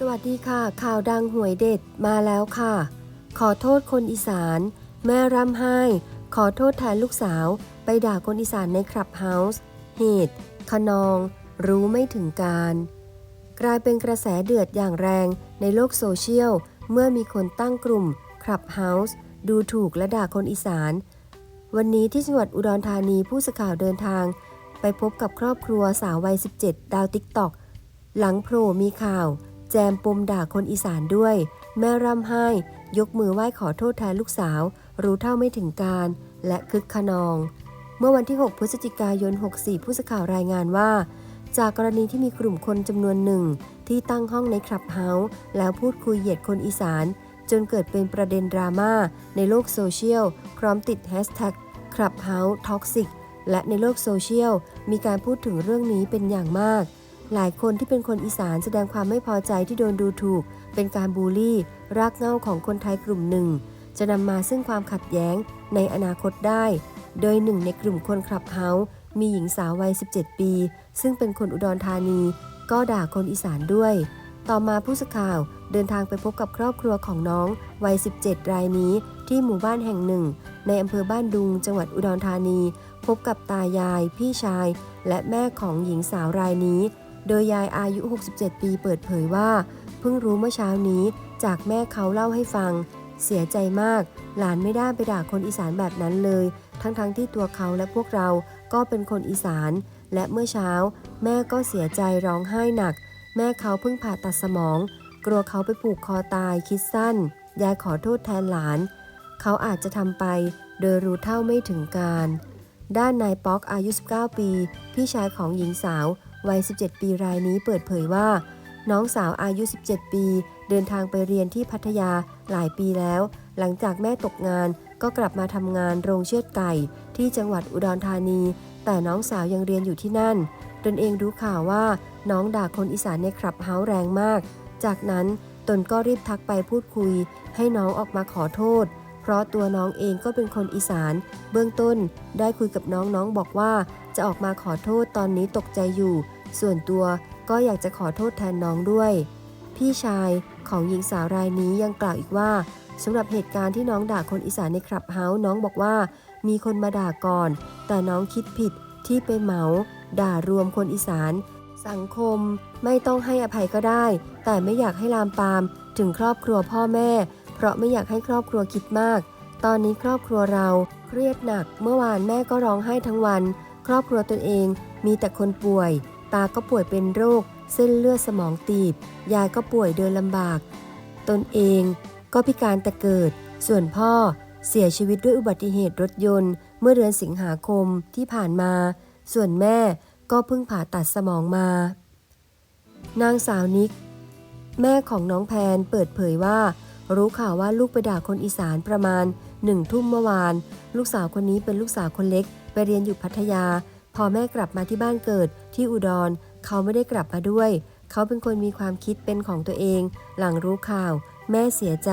สวัสดีค่ะ ข่าวดังหวยเด็ดมาแล้วค่ะ ขอโทษคนอีสาน แม่ร่ำไห้ ขอโทษแทนลูกสาว ไปด่าคนอีสานในคลับเฮาส์เหตุขนอง รู้ไม่ถึงการ กลายเป็นกระแสเดือดอย่างแรงในโลกโซเชียล เมื่อมีคนตั้งกลุ่มคลับเฮาส์ดูถูกและด่าคนอีสาน วันนี้ที่จังหวัดอุดรธานีผู้สื่อข่าวเดินทาง ไปพบกับครอบครัวสาววัย 17 ดาวติ๊กตอกหลังโผล่มีข่าว แจมปมด่าคนอีสานด้วย แม่ร่ำไห้ ยกมือไหว้ขอโทษแทนลูกสาว รู้เท่าไม่ถึงการ และคึกขนอง เมื่อวันที่ 6 พฤศจิกายน 64 ผู้สื่อข่าวรายงานว่า จากกรณีที่มีกลุ่มคนจำนวนหนึ่ง ที่ตั้งห้องในคลับเฮาส์แล้วพูดคุยเหยียดคนอีสาน จนเกิดเป็นประเด็นดราม่าในโลกโซเชียล พร้อมติดแฮชแท็กคลับเฮาส์ท็อกซิกและในโลกโซเชียลมีการพูดถึงเรื่องนี้เป็นอย่างมาก หลายคนที่เป็นคนอีสานแสดงความไม่พอใจที่โดนดูถูก เป็นการบูลลี่ รากเหง้าของคนไทยกลุ่มหนึ่ง จะนำมาซึ่งความขัดแย้งในอนาคตได้ โดยหนึ่งในกลุ่มคนคลับเฮาส์มีหญิงสาววัย 17 ปี ซึ่งเป็นคนอุดรธานี ก็ด่าคนอีสานด้วย ต่อมาผู้สื่อข่าวเดินทางไปพบกับครอบครัวของน้องวัย 17 รายนี้ ที่หมู่บ้านแห่งหนึ่ง ในอำเภอบ้านดุง จังหวัดอุดรธานี พบกับตายาย พี่ชาย และแม่ของหญิงสาวรายนี้ โดยยายอายุ 67 ปีเปิดเผยว่า เพิ่งรู้เมื่อเช้านี้จากแม่เขาเล่าให้ฟัง เสียใจมาก หลานไม่ได้ไปด่าคนอีสานแบบนั้นเลย ทั้งๆทที่ตัวเขาและพวกเราก็เป็นคนอีสาน และเมื่อเช้า แม่ก็เสียใจร้องไห้หนัก แม่เขาเพิ่งผ่าตัดสมอง กลัวเขาไปผูกคอตายคิดสั้น ยายขอโทษแทนหลาน เขาอาจจะทำไป โดยรู้เท่าไม่ถึงการ ด้านนายป๊อกอายุ 19 ปี พี่ชายของหญิงสาว วัย 17 ปีรายนี้เปิดเผยว่า น้องสาวอายุ 17 ปี เดินทางไปเรียนที่พัทยาหลายปีแล้ว หลังจากแม่ตกงานก็กลับมาทำงานโรงเชือดไก่ ที่จังหวัดอุดรธานี แต่น้องสาวยังเรียนอยู่ที่นั่น ตนเองรู้ข่าวว่าน้องด่าคนอีสานในคลับเฮาส์แรงมาก จากนั้นตนก็รีบทักไปพูดคุย ให้น้องออกมาขอโทษ เพราะตัวน้องเองก็เป็นคนอีสาน เบื้องต้นได้คุยกับน้องน้องบอกว่า จะออกมาขอโทษตอนนี้ตกใจอยู่ ส่วนตัวก็อยากจะขอโทษแทนน้องด้วย พี่ชายของหญิงสาวรายนี้ยังกล่าวอีกว่าสำหรับเหตุการณ์ที่น้องด่าคนอีสานในคลับเฮาส์น้องบอกว่า มีคนมาด่าก่อน แต่น้องคิดผิดที่ไปเหมา ด่ารวมคนอีสาน สังคมไม่ต้องให้อภัยก็ได้ แต่ไม่อยากให้ลามปาม ถึงครอบครัวพ่อแม่ เพราะไม่อยากให้ครอบครัวคิดมาก ตอนนี้ครอบครัวเราเครียดหนัก เมื่อวานแม่ก็ร้องไห้ทั้งวัน ครอบครัวตนเองมีแต่คนป่วย ตาก็ป่วยเป็นโรค เส้นเลือดสมองตีบ ยายก็ป่วยเดินลำบาก ตนเองก็พิการแต่เกิด ส่วนพ่อเสียชีวิตด้วยอุบัติเหตุรถยนต์ เมื่อเดือนสิงหาคมที่ผ่านมา ส่วนแม่ก็เพิ่งผ่าตัดสมองมา นางสาวนิก แม่ของน้องแพนเปิดเผยว่า รู้ข่าวว่าลูกไปด่าคนอีสานประมาณหนึ่งทุ่มเมื่อวาน ลูกสาวคนนี้เป็นลูกสาวคนเล็ก ไปเรียนอยู่พัทยา พอแม่กลับมาที่บ้านเกิด ที่อุดร เขาไม่ได้กลับมาด้วย เขาเป็นคนมีความคิดเป็นของตัวเอง หลังรู้ข่าว แม่เสียใจ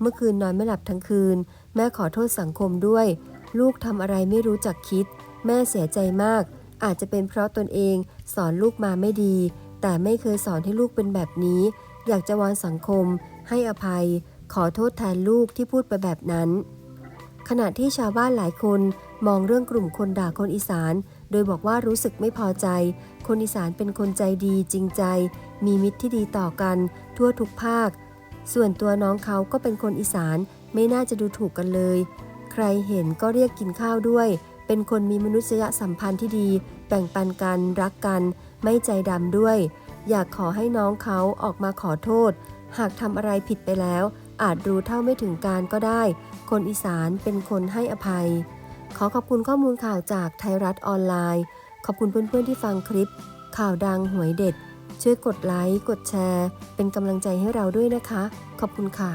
เมื่อคืนนอนไม่หลับทั้งคืน แม่ขอโทษสังคมด้วย ลูกทำอะไรไม่รู้จักคิด แม่เสียใจมาก อาจจะเป็นเพราะตนเอง สอนลูกมาไม่ดี แต่ไม่เคยสอนให้ลูกเป็นแบบนี้ อยากจะวอนสังคม ให้อภัย ขอโทษแทนลูกที่พูดไปแบบนั้น ขณะที่ชาวบ้านหลายคนมองเรื่องกลุ่มคนด่าคนอีสาน โดยบอกว่ารู้สึกไม่พอใจ คนอีสานเป็นคนใจดีจริงใจ มีมิตรที่ดีต่อกัน ทั่วทุกภาค ส่วนตัวน้องเขาก็เป็นคนอีสานไม่น่าจะดูถูกกันเลย ใครเห็นก็เรียกกินข้าวด้วย เป็นคนมีมนุษยสัมพันธ์ที่ดี แบ่งปันกันรักกัน ไม่ใจดำด้วย อยากขอให้น้องเขาออกมาขอโทษ หากทำอะไรผิดไปแล้ว อาจรู้เท่าไม่ถึงการก็ได้ คนอีสานเป็นคนให้อภัย ขอขอบคุณข้อมูลข่าวจากไทยรัฐออนไลน์ ขอบคุณเพื่อนๆที่ฟังคลิป ข่าวดังหวยเด็ด ช่วยกดไลค์ กดแชร์ เป็นกำลังใจให้เราด้วยนะคะ ขอบคุณค่ะ